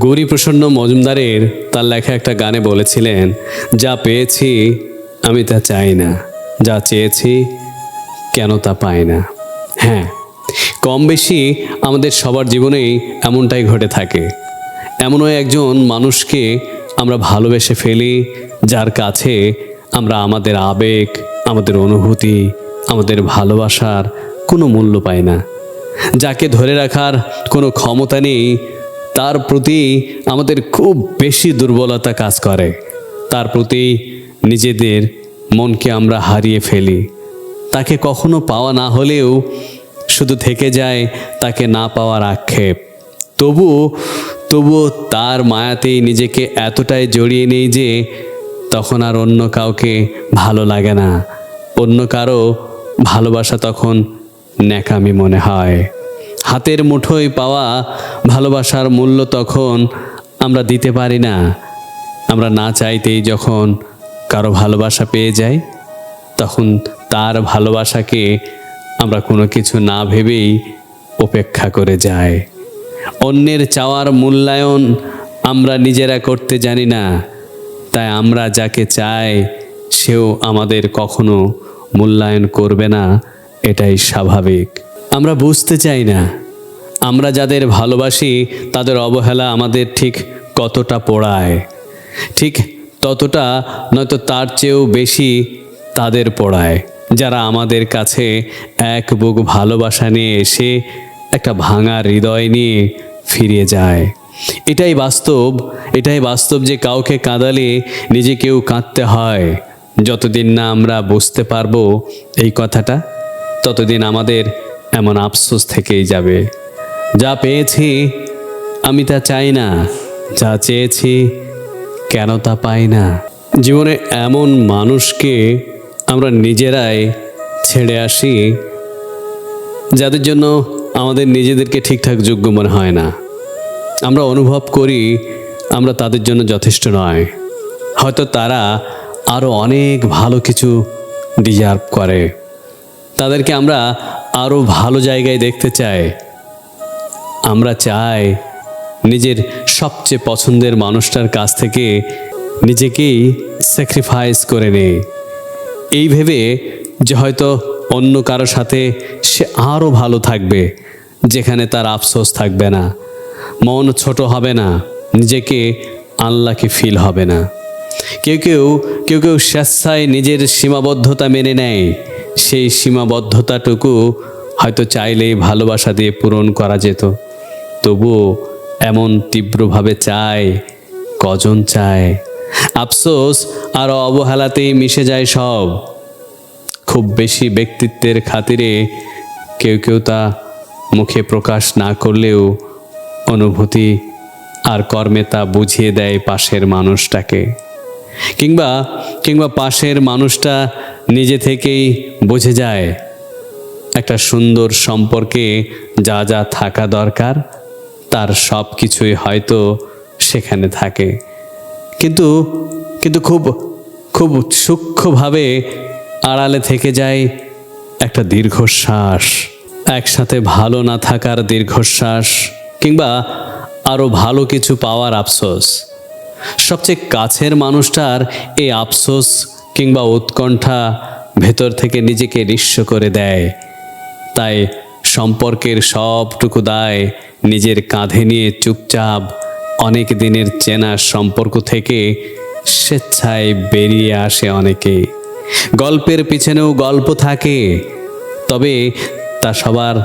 গৌরী প্রসন্ন মজুমদারের তার লেখা একটা গানে বলেছিলেন, যা পেয়েছি আমি তা চাই না, যা চেয়েছি কেন তা পাই না। হ্যাঁ কম বেশি আমাদের সবার জীবনেই এমনটাই ঘটে থাকে। এমনও একজন মানুষকে আমরা ভালোবেসে ফেলি, যার কাছে আমরা আমাদের আবেগ, আমাদের অনুভূতি, আমাদের ভালোবাসার কোনো মূল্য পাই না। যাকে ধরে রাখার কোনো ক্ষমতা নেই তার প্রতি আমাদের খুব বেশি দুর্বলতা কাজ করে। তার প্রতি নিজেদের মনকে আমরা হারিয়ে ফেলি। তাকে কখনো পাওয়া না হলেও শুধু থেকে যায় তাকে না পাওয়ার আক্ষেপ। তবু, তবুও তার মায়াতেই নিজেকে এতটাই জড়িয়ে নেই যে তখন আর অন্য কাউকে ভালো লাগে না। অন্য কারও ভালোবাসা তখন ন্যাকামি মনে হয়। হাতের মুঠোয় পাওয়া ভালোবাসার মূল্য তখন আমরা দিতে পারি না। আমরা না চাইতেই যখন কারও ভালোবাসা পেয়ে যাই, তখন তার ভালোবাসাকে আমরা কোনো কিছু না ভেবেই উপেক্ষা করে যাই। অন্যের চাওয়ার মূল্যায়ন আমরা নিজেরা করতে জানি না, তাই আমরা যাকে চাই সেও আমাদের কখনো মূল্যায়ন করবে না, এটাই স্বাভাবিক। আমরা বুঝতে চাই না। আমরা যাদের ভালোবাসি, তাদের অবহেলা আমাদের ঠিক কতটা পড়ায়। ঠিক ততটা নয়তো তার চেয়েও বেশি তাদের পড়ায়। যারা আমাদের কাছে এক বুক ভালোবাসা নিয়ে এসে একটা ভাঙা হৃদয় নিয়ে ফিরে যায়। এটাই বাস্তব এটাই বাস্তব যে কাউকে কাঁদালে নিজেকেও কাঁদতে হয়। যতদিন না আমরা বুঝতে পারব এই কথাটা, ততদিন আমাদের এমন আফসোস থেকেই যাবে। যা পেয়েছি, আমি তা চাই না। যা চেয়েছি, কেন তা পাই না? জীবনে এমন মানুষকে আমরা নিজেরাই ছেড়ে আসি, যাদের জন্য আমাদের নিজেদেরকে ঠিকঠাক যোগ্য মনে হয় না। আমরা অনুভব করি, আমরা তাদের জন্য যথেষ্ট নয়। হয়তো তারা আরও অনেক ভালো কিছু ডিজার্ভ করে। তাদেরকে আমরা আরও ভালো জায়গায় দেখতে চায়। আমরা চাই নিজের সবচেয়ে পছন্দের মানুষটার কাছ থেকে নিজেকেই স্যাক্রিফাইস করে নেই। এই ভেবে যে হয়তো অন্য কারও সাথে সে আরও ভালো থাকবে, যেখানে তার আফসোস থাকবে না। মন ছোট হবে না, নিজেকে আল্লাহকে ফিল হবে না। কেউ কেউ কেউ কেউ স্বেচ্ছায় নিজের সীমাবদ্ধতা মেনে নেয়। সেই সীমাবদ্ধতাটুকু হয়তো চাইলেই ভালোবাসা দিয়ে পূরণ করা যেত। তবুও এমন তীব্রভাবে চায়, কজন চায়? আফসোস আর অবহেলাতেই মিশে যায় সব। খুব বেশি ব্যক্তিত্বের খাতিরে কেউ কেউ তা মুখে প্রকাশ না করলেও অনুভূতি আর কর্মে তা বুঝিয়ে দেয় পাশের মানুষটাকে। কিংবা কিংবা পাশের মানুষটা নিজে থেকেই বুঝে যায়। একটা সুন্দর সম্পর্কে যা যা থাকা দরকার, তার সব কিছুই হয়তো সেখানে থাকে। কিন্তু কিন্তু খুব খুব সূক্ষ্মভাবে আড়ালে থেকে যায় একটা দীর্ঘশ্বাস। একসাথে ভালো না থাকার দীর্ঘশ্বাস কিংবা আরও ভালো কিছু পাওয়ার আফসোস। সবচেয়ে কাছের মানুষটার এই আফসোস কিংবা উৎকণ্ঠা ভেতর থেকে নিজেকে নিঃস্ব করে দেয়। তাই সম্পর্কের সবটুকু দায় নিজের কাঁধে নিয়ে চুপচাপ অনেক দিনের চেনা সম্পর্ক থেকে স্বেচ্ছায় বেরিয়ে আসে অনেকে। গল্পের পিছনেও গল্প থাকে, তবে তা সবার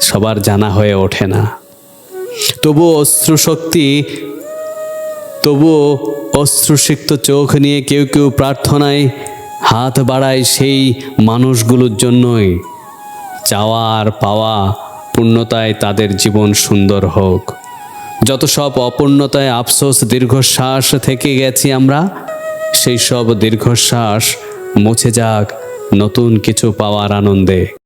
সবার জানা হয়ে ওঠে না। তবুও অশ্রুশক্তি তবুও অশ্রুসিক্ত চোখ নিয়ে কেউ কেউ প্রার্থনায় হাত বাড়ায় সেই মানুষগুলোর জন্যই। চাওয়া আর পাওয়া পূর্ণতায় তাদের জীবন সুন্দর হোক। যত সব অপূর্ণতায় আফসোস দীর্ঘশ্বাস থেকে গেছি আমরা, সেই সব দীর্ঘশ্বাস মুছে যাক নতুন কিছু পাওয়ার আনন্দে।